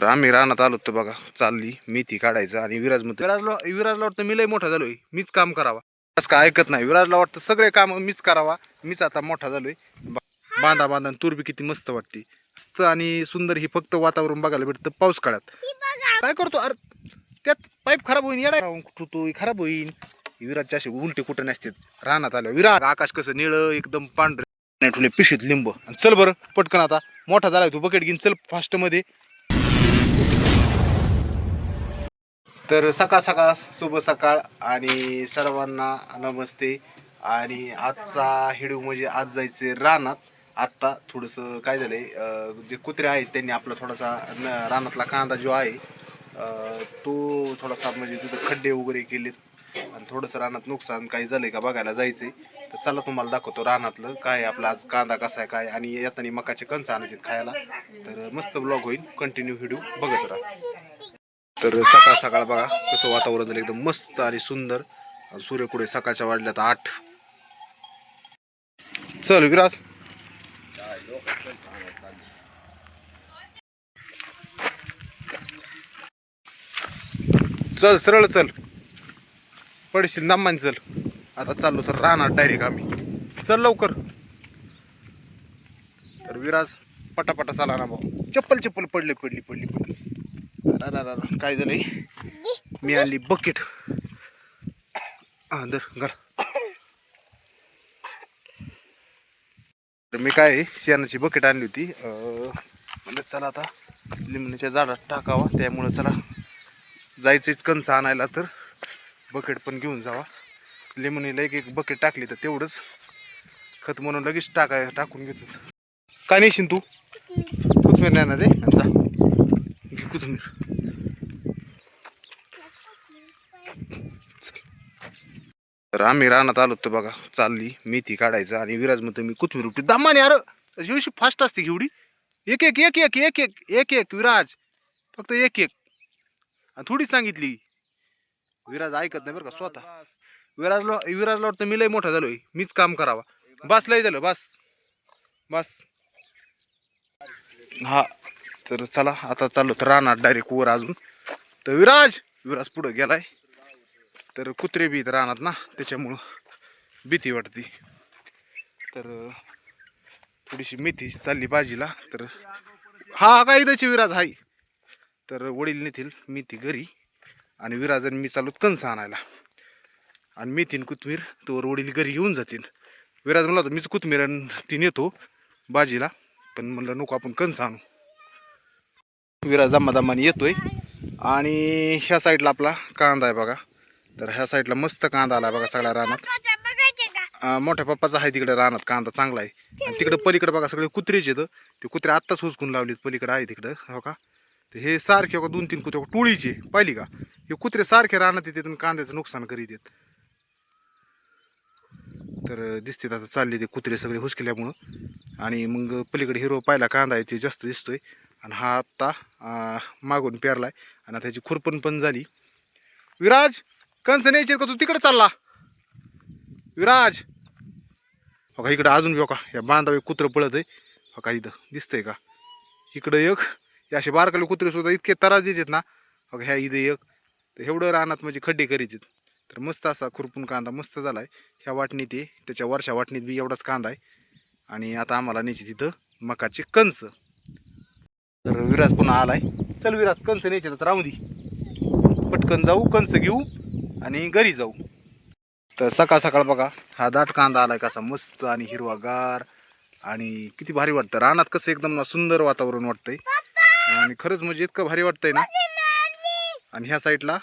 तर आम्ही रानात आलो तर बघा. चालली मेथी काढायचं आणि विराज म्हणतो विराजला विराजला वाटतं मी लय मोठा झालोय मीच काम करावा. असं काय ऐकत नाही. विराजला वाटतं सगळे काम मीच करावा मीच आता मोठा झालोय. बा- बांधा बांधा आणि तूर बी किती मस्त वाटते. मस्त आणि सुंदर ही फक्त वातावरण बघायला भेटतं पाऊस काळात. काय करतो? अरे त्यात पाईप खराब होईन येडा तो? खराब होईन. विराजचे असे उलटे कुठे नसतात. रानात आलं. विराज आकाश कसं निळं एकदम पांढरं. नाही ठेवले पिशीत लिंब. आणि चल बरं पटकन आता. मोठा झालाय तू बकेट घेऊन चल फास्ट तर सकाळ सकाळ शुभ सकाळ आणि सर्वांना नमस्ते. आणि आजचा हिडू म्हणजे आज जायचे रानात. आत्ता थोडंसं काय झालंय जे कुत्रे आहेत त्यांनी आपला थोडासा न- रानातला कांदा जो आहे तो थोडासा म्हणजे तिथं खड्डे वगैरे केलेत. आणि थोडंसं रानात नुकसान काही झालंय का बघायला जायचंय. तर चला तुम्हाला दाखवतो रानातलं काय आपला आज कांदा कसा आहे काय. आणि येताना मकाचे कणसं आणायचे खायला. तर मस्त ब्लॉग होईल. कंटिन्यू व्हिडिओ बघत राहा. तर सकाळ सकाळ बघा कसं वातावरण झालं एकदम मस्त आणि सुंदर. आणि सूर्य कुठे? सकाळच्या वाढल्यात आठ. चल विराज चल सरळ चल. पडशील नामान चल. आता चाललो तर राहणार डायरेक्ट आम्ही. चल लवकर. तर विराज पटापटा चाला ना भाऊ. चप्पल चप्पल पडले पडली पडली पडली. रा काय झालंय? मी आणली बकेट हा दर घर. तर मी काय शेणाची बकेट आणली होती. म्हणलं चला आता लिंबण्याच्या झाडात टाकावा. त्यामुळं चला जायचंच कणसं आणायला तर बकेट पण घेऊन जावा. लिंबणीला एक एक बकेट टाकली तर तेवढंच. खत म्हणून लगेच टाकाय टाकून घेतो. काय नेशील तू? कोथमीर ना रे? जा. घे कोथमीर तर आम्ही रानात आलो तर बघा. चालली मेथी काढायचं आणि विराज म्हणतो मी कोथमीर उपटी दामाने अरे शिवशी फास्ट असते घेवडी. एक एक एक एक एक एक एक एक विराज. फक्त एक एक. आणि थोडी सांगितली. विराज ऐकत नाही बरं का स्वतः. विराजला विराजला वाटतं मी लय मोठा झालोय. मीच काम करावा. बस लय झालं बस. बस. हा. तर चला आता चाललो तर राहणार डायरेक्ट वर अजून. तर विराज विराज पुढं गेलाय. तर कुत्रे बी इथं राहणार ना त्याच्यामुळं भीती वाटते. तर थोडीशी मेथी चालली भाजीला तर हा काय इथंची विराज हाय? तर वडील नेतील मेथी घरी आणि विराज आणि मी चालू कणसं आणायला. आणि मेथीन कोथमीर तोवर वडील घरी घेऊन जातील. विराज म्हणला होता मीच कोथमीर आणि ती नेतो भाजीला पण म्हणलं नको आपण कणसं आणू. विराज दमादमाने येतोय. आणि ह्या साईडला आपला कांदा आहे बघा. तर ह्या साईडला मस्त कांदा आला बघा सगळ्या रानात. मोठ्या पप्पाचा आहे तिकडे रानात कांदा चांगला आहे. आणि तिकडे पलीकडे बघा सगळे कुत्रेच तर ते कुत्रे आत्ताच हुसकून लावलीत पलीकडे आहे तिकडं हो का? तर हे सारखे हो का दोन तीन कुत्रे टोळीचे पाहिली का? हे कुत्रे सारखे रानात येते आणि कांद्याचं नुकसान करीत येत तर दिसते आता चालले ते कुत्रे सगळे हुसकेल्यामुळं. आणि मग पलीकडे हिरो पाहिला कांदा आहे ते जास्त दिसतोय. आणि हा आत्ता मागून मागून पेरलाय आणि आता त्याची खुरपण पण झाली. विराज कंस न्यायचे का तू? तिकडे चालला. विराज. हो का इकडं अजून बी हो का या बांधावे कुत्रं पळत आहे. हो का इथं दिसतंय का? इकडं एक हे असे बारकाले कुत्रे सुद्धा इतके त्रास देतात ना. हो का ह्या इथं एक. तर एवढं रानात म्हणजे खड्डे करीत तर मस्त असा खुरपून कांदा मस्त झाला आहे ह्या वाटणीत आहे त्याच्या वर्षा वाटणीत बी एवढाच कांदा आहे. आणि आता आम्हाला न्यायची तिथं मकाचे कंस तर विराज पुन्हा आलाय. चल विराज कंस न्यायचे तर राहू दे. पटकन जाऊ कंस घेऊ आणि घरी जाऊ. तर सकाळ सकाळ बघा हा दाट कांदा आलाय कसा मस्त आणि हिरवागार आणि किती भारी वाटतं. रानात कसं एकदम ना सुंदर वातावरण वाटतंय. आणि खरंच म्हणजे इतकं भारी वाटतंय ना. आणि ह्या साईडला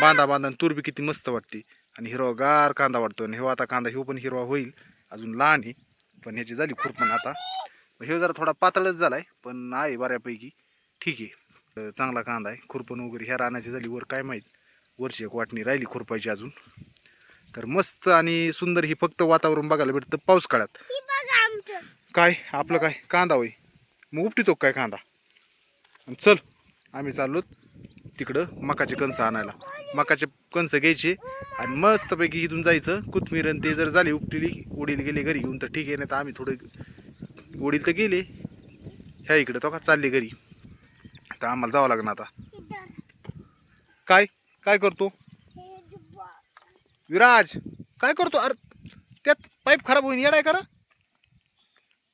बांधा बांधा तूर बी किती मस्त वाटते. आणि हिरवागार कांदा वाटतो. आणि हिवा आता कांदा हिव पण हिरवा होईल. अजून लहान आहे. पण ह्याची झाली खुरपण आता. ह्यो जरा थोडा पातळच झालाय पण आहे बऱ्यापैकी. ठीक आहे. चांगला कांदा आहे. खुरपण वगैरे ह्या रानाची झाली. वर काय माहीत? वरची एक वाटणी राहिली खुरपायची अजून. तर मस्त आणि सुंदर ही फक्त वातावरण बघायला भेटतं पाऊस काळात. काय? आपलं काय? कांदा होय. मग उपटितो काय कांदा? आणि चल आम्ही चाललो तिकडं मकाचे कणसं आणायला. मकाचे कणसं घ्यायचे आणि मस्तपैकी इथून जायचं. कोथमीर आणि ते जर झाली उपटिली वडील गेले घरी घेऊन तर ठीक आहे नाही तर आम्ही थोडं वडील तर गेले. ह्या इकडं तो का चालले घरी. आता आम्हाला जावं लागणार आता. काय? काय करतो? विराज काय करतो? अरे त्यात पाईप खराब होईन येडाय करा.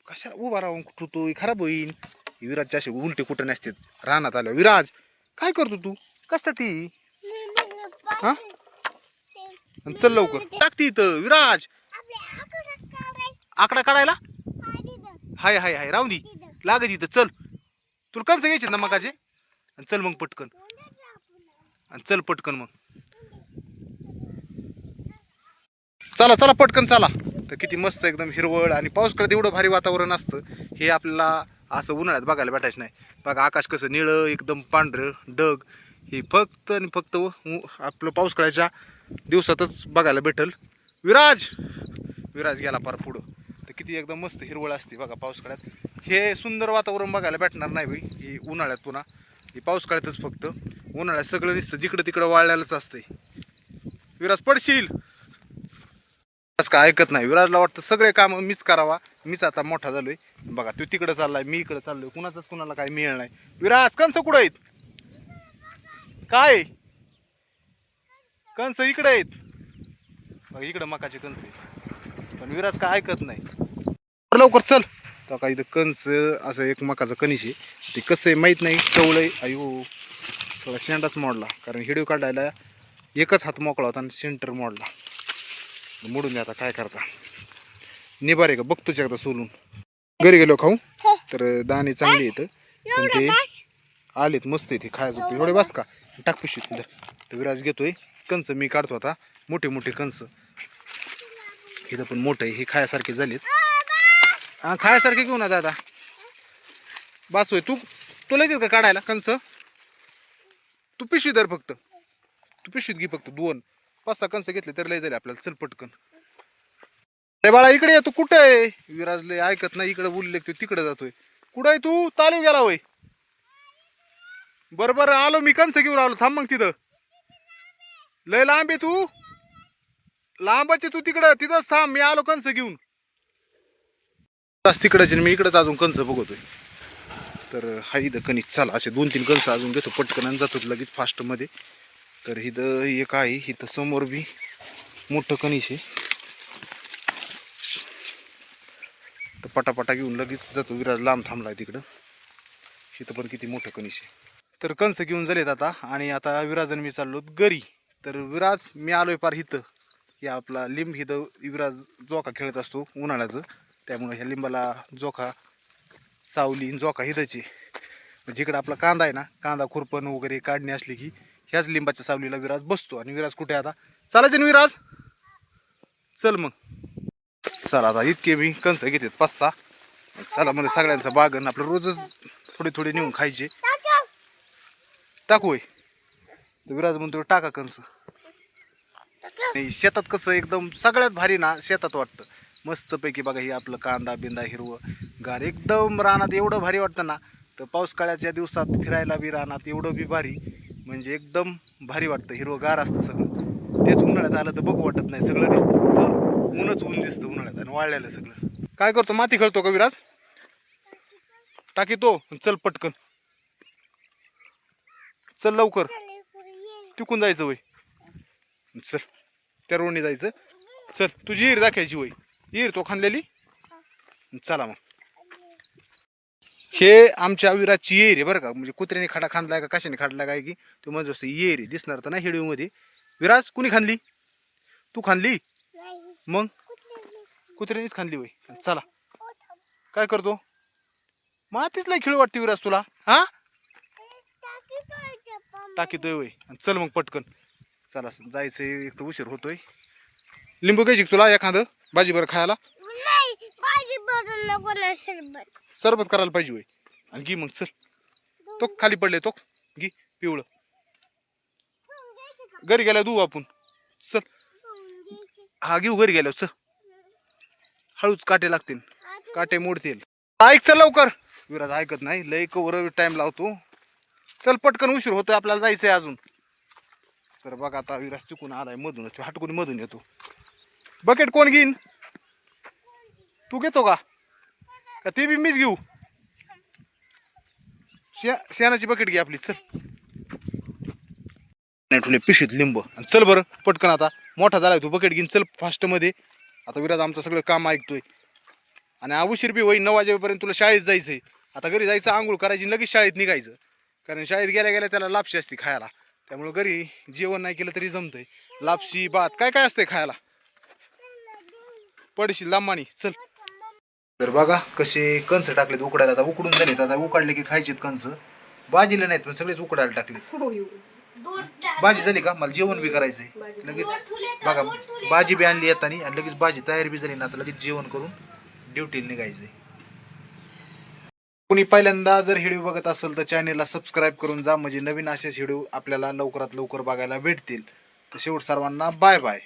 कशाला उभा राहून कुठं तू खराब होईन? विराजचे असे उलटे कुठं नसते राहण्यात आलं विराज काय करतो तू? कशासाठी हा? चल लवकर. टाकते इथं. विराज. आकडा काढायला. हाय हाय हाय राहून दे. लागत इथं चल. तुला कंस घ्यायचे ना मगाचे? आणि चल मग पटकन. आणि चल पटकन मग. चला चला पटकन चला. तर किती मस्त एकदम हिरवळ आणि पाऊस कळत एवढं भारी वातावरण असतं. हे आपल्याला असं उन्हाळ्यात बघायला भेटायचं नाही. बघा आकाश कसं निळं एकदम पांढरं डग हे फक्त आणि फक्त आपलं पाऊस कळायच्या दिवसातच बघायला भेटल. विराज! विराज गेला पार पुढं. किती एकदम मस्त हिरवळ असते बघा पावसाळ्यात. हे सुंदर वातावरण बघायला भेटणार नाही बाई ही उन्हाळ्यात पुन्हा. हे पाऊस फक्त. उन्हाळ्यात सगळं निसतं जिकडं तिकडं वाळलेलंच असतंय. विराज पडशील? का काय ऐकत नाही. विराजला वाटतं सगळे काम मीच करावा. मीच आता मोठा झालोय. बघा तू तिकडं चाललाय मी इकडं चाललोय. कुणाचाच कुणाला काय मिळणार नाही. विराज कंस कुठं आहेत? काय? कंस इकडे आहेत. इकडं मकाचे कंस आहेत. पण विराज काय ऐकत नाही. लवकर चल. तर काही इथं कंस असं एक मकाचं आहे. ते कसं आहे माहीत नाही. चवळ आहे. अयो थोडा शेंडाच मोडला. कारण हिडिओ काढायला एकच हात मोकळा होता आणि सेंटर मोडला. मोडून द्या आता काय करता. निबार आहे का बघतोच एकदा सोलून. घरी गेलो खाऊ. तर दाणे चांगली येतं पण ते आलेत मस्त येते खायचं होतं. एवढे बस का? टाक पिशवीत तर विराज घेतोय. कंस मी काढतो आता. मोठे मोठे कंस इथं पण मोठं आहे. हे खायासारखे झालेत. हा खायासारखे घेऊ ना दादा. बस होय तू तुला येतील का काढायला कंस? तू पिशवी धर फक्त. तू पिशवीत घे फक्त दोन. पाच सहा कंस घेतले तर लय झाले आपल्याला चल पटकन. अरे बाळा इकडे ये तू कुठं आहे? विराज लय ऐकत नाही इकडे बोलले तू तिकडे जातोय. कुठं आहे तू? तालीव गेला होय. बरं बरं आलो मी कंस घेऊन आलो थांब मग तिथं. लय लांब आहे तू. लांबाचे तू तिकडं तिथंच थांब मी आलो कंस घेऊन. बस तिकडच मी इकडंच अजून कंस बघतोय. तर हा इथं कणीस चाल. असे दोन तीन कंस अजून घेतो पटकन आणि जातो लगेच फास्टमध्ये तर इथं एक आहे. इथं समोर बी मोठं कणीस आहे. तर पटापटा घेऊन लगेच जातो. विराज लांब थांबलाय तिकडं. इथं पण किती मोठं कणीस आहे. तर कंस घेऊन झालेत आता. आणि आता विराज आणि मी चाललो घरी. तर विराज मी आलोय पार हिथं या आपला लिंब हिथं विराज जोका खेळत असतो उन्हाळ्याचं. त्यामुळे ह्या लिंबाला जोखा सावली आणि जोका जिकडं म्हणजे आपला कांदा आहे ना कांदा खुरपण वगैरे काढणी असली की ह्याच लिंबाच्या सावलीला विराज बसतो. आणि विराज कुठे आहे आता? चालायचे ना विराज? चल मग. चला आता इतके मी कंस घेतात पाच सहा. चला म्हणजे सगळ्यांचा बागन. आपलं रोजच थोडे थोडे नेऊन खायचे. टाकू होय. तर विराज म्हणतो टाका कंस नाही शेतात कसं एकदम सगळ्यात भारी ना शेतात वाटतं. मस्तपैकी बघा हे आपलं कांदा बिंदा हिरवं गार. एकदम रानात एवढं भारी वाटतं ना तर पावसाळ्याच्या दिवसात फिरायला बी रानात एवढं बी भारी म्हणजे एकदम भारी वाटतं. हिरवं गार असतं सगळं. तेच उन्हाळ्यात आलं तर बघू वाटत नाही. सगळं दिसतं. ऊनच ऊन दिसतं उन्हाळ्यात आणि वाळलेलं सगळं. काय करतो? माती खेळतो का विराज? टाकी तो चल पटकन. चल लवकर. तिकून जायचं वय. चल. त्या रोडने जायचं. चल. तुझी हिर दाखायची वय. हिर तो खांदलेली. चला मग. हे आमच्या विराजची येर आहे बरं का. म्हणजे कुत्र्याने खडा खांदलाय का कशाने खांदलाय काय की? तो म्हणजे असतं येर आहे दिसणार तर ना हिडिओमध्ये विराज कुणी खांदली? तू खांदली? मग? कुत्र्यानेच खांदली वय चला. काय करतो? मातीच नाही खेळ वाटते विराज तुला. हा? टाकीतोय वय चल मग पटकन. चला जायचंय एक तर उशीर होतोय. लिंबू घ्यायची तुला एखादं? भाजी बरं खायला? नाही भाजी भरून नको ना सरबत. सरबत करायला पाहिजे वय आणि घे मग चल. तो खाली पडले तो. घे पिवळं. घरी गेल्या देऊ आपण. चल. हा घेऊ घरी गेल्यावर चल. हळूच काटे लागतील. काटे मोडतील. ऐक चल लवकर. विराज ऐकत नाही. लय कवर टाइम लावतो. चल पटकन उशीर होतोय आपल्याला जायचंय अजून. तर बघ आता विराज तिकून आलाय मधूनच. हटकून मधून येतो. बकेट कोण घेईन? तू घेतो का? का ते बी मीच घेऊ? शे शेणाची बकेट घे आपली चल. नाही ठुले पिशीत लिंब. आणि चल बरं पटकन आता. मोठा झाला तू बकेट घेईन चल फास्टमध्ये. आता विराज आमचं सगळं काम ऐकतोय. आणि उशीर बी होईन नऊ वाजेपर्यंत तुला शाळेत जायचंय. आता घरी जायचं आंघोळ करायची लगेच शाळेत निघायचं. कारण शाळेत गेल्या गेल्या त्याला लापशी असते खायला. त्यामुळं घरी जेवण नाही केलं तरी जमतंय. लापशी भात काय काय असतंय खायला? पडशील लांबानी. चल. तर बघा कसे कंस टाकलेत उकडायला. आता उकडून झालेत. आता उकडले की खायचेत कंस. भाजीला नाहीत पण सगळेच उकडायला टाकले भाजी झाली का? मला जेवण बी करायचंय. लगेच बघा भाजी बी आणली येतानी आणि लगेच भाजी तयार बी झाली ना आता लगेच जेवण करून ड्युटीला निघायचंय. कोणी पहिल्यांदा जर व्हिडिओ बघत असेल तर चॅनेलला सबस्क्राईब करून जा. म्हणजे नवीन असेच व्हिडिओ आपल्याला लवकरात लवकर बघायला भेटतील. तर शेवट सर्वांना बाय बाय.